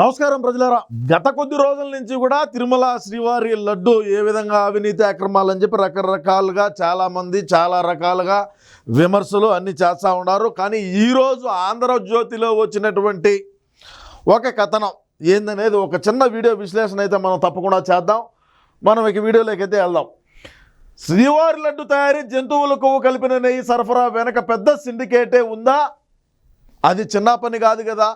నమస్కారం ప్రజలారా. గత కొద్ది రోజుల నుంచి కూడా తిరుమల శ్రీవారి లడ్డు ఏ విధంగా అవినీతి అక్రమాలని చెప్పి రకరకాలుగా చాలామంది చాలా రకాలుగా విమర్శలు అన్నీ చేస్తూ ఉన్నారు. కానీ ఈరోజు ఆంధ్రజ్యోతిలో వచ్చినటువంటి ఒక కథనం ఏందనేది ఒక చిన్న వీడియో విశ్లేషణ అయితే మనం తప్పకుండా చేద్దాం. మనం ఇక వీడియోలోకి అయితే వెళ్దాం. శ్రీవారి లడ్డు తయారీ జంతువుల కొవ్వు కలిపిన నెయ్యి సరఫరా వెనక పెద్ద సిండికేటే ఉందా? అది చిన్న పని కాదు కదా.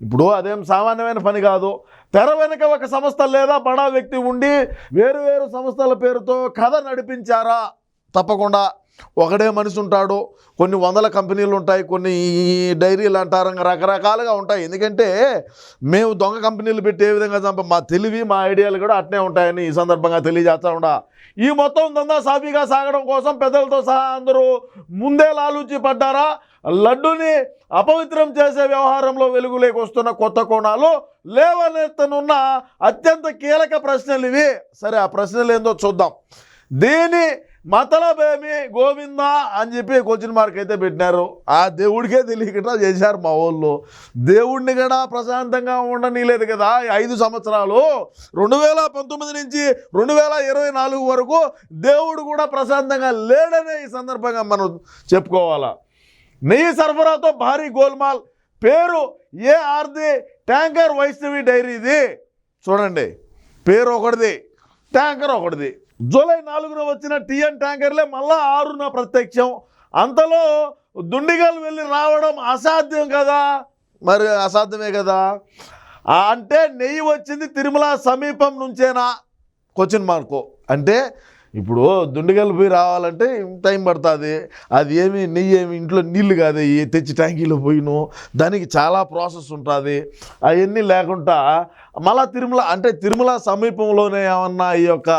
ఇప్పుడు అదేం సామాన్యమైన పని కాదు. తెర వెనుక ఒక సంస్థ లేదా బడా వ్యక్తి ఉండి వేరు వేరు సంస్థల పేరుతో కథ నడిపించారా? తప్పకుండా. ఒకడే మనిషి ఉంటాడు. కొన్ని వందల కంపెనీలు ఉంటాయి. కొన్ని డైరీలు అంటారు ఇంకా రకరకాలుగా ఉంటాయి. ఎందుకంటే మేము దొంగ కంపెనీలు పెట్టి ఏ విధంగా చంప మా తెలివి మా ఐడియాలు కూడా అట్నే ఉంటాయని ఈ సందర్భంగా తెలియజేస్తా ఉండా ఈ మొత్తం దందా సాఫీగా సాగడం కోసం పెద్దలతో సహా అందరూ ముందే లాలూచి పడ్డారా? లడ్డుని అపవిత్రం చేసే వ్యవహారంలో వెలుగులోకి వస్తున్న కొత్త కోణాలు లేవనెత్తనున్న అత్యంత కీలక ప్రశ్నలు ఇవి. సరే ఆ ప్రశ్నలు ఏందో చూద్దాం. దీని మతలబేమి గోవిందా అని చెప్పి క్వశ్చన్ మార్క్ అయితే పెట్టినారు. ఆ దేవుడికే తెలియకుండా చేశారు మా వాళ్ళు. దేవుడిని కూడా ప్రశాంతంగా ఉండనీలేదు కదా ఐదు సంవత్సరాలు. రెండు వేల పంతొమ్మిది నుంచి రెండు వేల ఇరవై నాలుగు వరకు దేవుడు కూడా ప్రశాంతంగా లేడనే ఈ సందర్భంగా మనం చెప్పుకోవాలా. నెయ్యి సరఫరాతో భారీ గోల్మాల్. పేరు ఏ ఆర్ది ట్యాంకర్ వైష్ణవి డైరీది. చూడండి పేరు ఒకటిది ట్యాంకర్ ఒకటిది. జూలై నాలుగున వచ్చిన టీఎన్ ట్యాంకర్లే మళ్ళా ఆరున ప్రత్యక్షం. అంతలో దుండిగల్ వెళ్ళి రావడం అసాధ్యం కదా? మరి అసాధ్యమే కదా? అంటే నెయ్యి వచ్చింది తిరుమల సమీపం నుంచేనా? క్వశ్చన్ మార్కు అంటే ఇప్పుడు దుండగలు పోయి రావాలంటే టైం పడుతుంది. అది ఏమి నెయ్యి ఏమి ఇంట్లో నీళ్ళు కాదు తెచ్చి ట్యాంకీలో పోయిను. దానికి చాలా ప్రాసెస్ ఉంటుంది. అవన్నీ లేకుండా మళ్ళా తిరుమల అంటే తిరుమల సమీపంలోనే ఏమన్నా ఈ యొక్క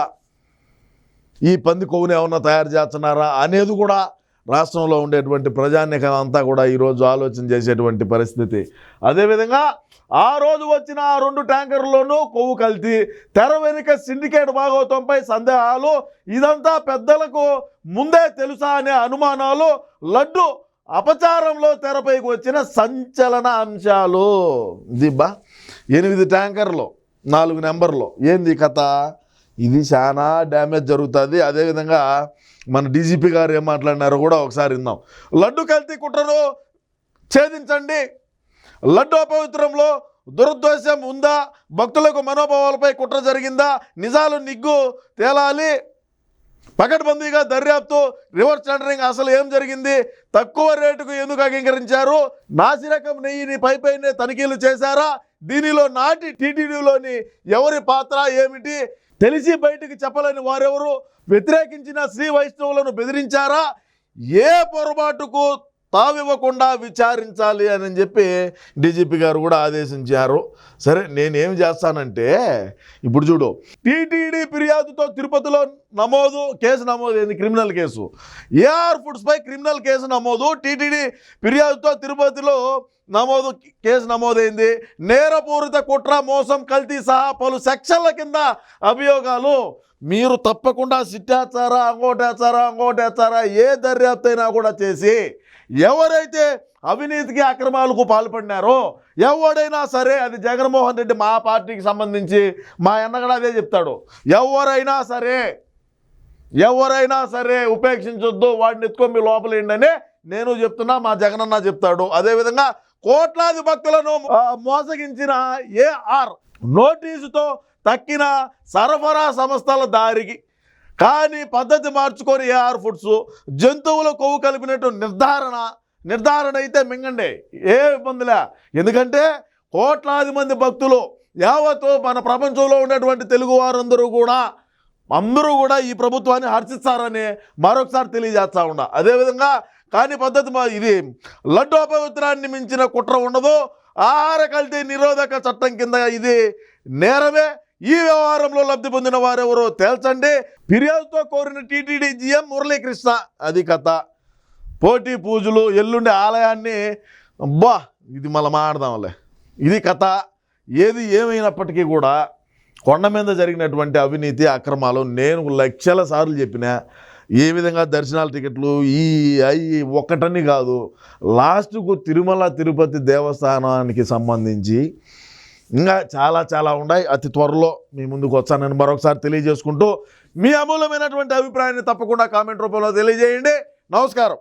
ఈ పంది కొవ్వుని ఏమన్నా తయారు చేస్తున్నారా అనేది కూడా రాష్ట్రంలో ఉండేటువంటి ప్రజానికం అంతా కూడా ఈరోజు ఆలోచన చేసేటువంటి పరిస్థితి. అదేవిధంగా ఆ రోజు వచ్చిన ఆ రెండు ట్యాంకర్లోనూ కొవ్వు కల్తీ తెర వెనుక సిండికేట్ భాగవతంపై సందేహాలు ఇదంతా పెద్దలకు ముందే తెలుసా అనే అనుమానాలు లడ్డు అపచారంలో తెరపైకి వచ్చిన సంచలన అంశాలు. దిబ్బా ఎనిమిది ట్యాంకర్లు నాలుగు నెంబర్లు. ఏంది కథ? ఇది చాలా డ్యామేజ్ జరుగుతుంది. అదేవిధంగా మన డీజీపీ గారు ఏం మాట్లాడినారో కూడా ఒకసారి విందాం. లడ్డు కల్తీ కుట్రను ఛేదించండి. లడ్డు అపవిత్రంలో దురుద్దేశం ఉందా? భక్తులకు మనోభావాలపై కుట్ర జరిగిందా? నిజాలు నిగ్గు తేలాలి. పకడ్బందీగా దర్యాప్తు రివర్స్ టెండరింగ్ అసలు ఏం జరిగింది? తక్కువ రేటుకు ఎందుకు అంగీకరించారు? నాసిరకం నెయ్యిని పైపైనే తనిఖీలు చేశారా? దీనిలో నాటి టీటీడీలోని ఎవరి పాత్ర ఏమిటి? తెలిసి బయటకు చెప్పలేని వారెవరు? వ్యతిరేకించిన శ్రీ వైష్ణవులను బెదిరించారా? ఏ పొరపాటుకు తావివ్వకుండా విచారించాలి అని చెప్పి డీజీపీ గారు కూడా ఆదేశించారు. సరే నేనేం చేస్తానంటే ఇప్పుడు చూడు టీటీడీ ఫిర్యాదుతో తిరుపతిలో నమోదు కేసు నమోదు అయింది క్రిమినల్ కేసు. ఏఆర్ ఫుడ్స్పై క్రిమినల్ కేసు నమోదు. టీటీడీ ఫిర్యాదుతో తిరుపతిలో నమోదు కేసు నమోదైంది. నేరపూరిత కుట్ర మోసం కల్తీ సహా పలు సెక్షన్ల కింద అభియోగాలు. మీరు తప్పకుండా సిట్టేస్తారా అంగోటేస్తారా అంగోటేస్తారా ఏ దర్యాప్తు అయినా కూడా చేసి ఎవరైతే అవినీతికి అక్రమాలకు పాల్పడినారో ఎవడైనా సరే అది జగన్మోహన్ రెడ్డి మా పార్టీకి సంబంధించి మా అన్న కూడా అదే చెప్తాడు. ఎవరైనా సరే ఎవరైనా సరే ఉపేక్షించొద్దు వాడిని ఎత్తుకొని మీ లోపలేండి అని నేను చెప్తున్నా మా జగనన్న చెప్తాడు. అదేవిధంగా కోట్లాది భక్తులను మోసగించిన ఏఆర్ నోటీసుతో తక్కిన సరఫరా సంస్థల దారికి. కానీ పద్ధతి మార్చుకొని ఏఆర్ ఫుడ్స్ జంతువుల కొవ్వు కలిపినట్టు నిర్ధారణ నిర్ధారణ అయితే మింగండి. ఏ ఇబ్బందిలే ఎందుకంటే కోట్లాది మంది భక్తులు యావత్తు మన ప్రపంచంలో ఉన్నటువంటి తెలుగు వారందరూ కూడా అందరూ కూడా ఈ ప్రభుత్వాన్ని హర్షిస్తారని మరొకసారి తెలియజేస్తా ఉన్నా. అదేవిధంగా కానీ పద్ధతి మా ఇది లడ్డు అపవిత్రాన్ని మించిన కుట్ర ఉండదు. ఆహార కల్తీ నిరోధక చట్టం కింద ఇది నేరమే. ఈ వ్యవహారంలో లబ్ధి పొందిన వారెవరో తేల్చండి. ఫిర్యాదుతో కోరిన టీటీడీ జిఎం మురళీకృష్ణ అది కథ పోటీ పూజలు ఎల్లుండి ఆలయాన్ని అబ్బా ఇది మళ్ళీ మాడదాంలే ఇది కథ. ఏది ఏమైనప్పటికీ కూడా కొండ మీద జరిగినటువంటి అవినీతి అక్రమాలు నేను లక్షల సార్లు చెప్పిన ఏ విధంగా దర్శనాల టికెట్లు ఈ అవి ఒక్కటని కాదు లాస్ట్కు తిరుమల తిరుపతి దేవస్థానానికి సంబంధించి ఇంకా చాలా చాలా ఉన్నాయి. అతి త్వరలో మీ ముందుకు వచ్చానని మరొకసారి తెలియజేసుకుంటూ మీ అమూల్యమైనటువంటి అభిప్రాయాన్ని తప్పకుండా కామెంట్ రూపంలో తెలియజేయండి. నమస్కారం.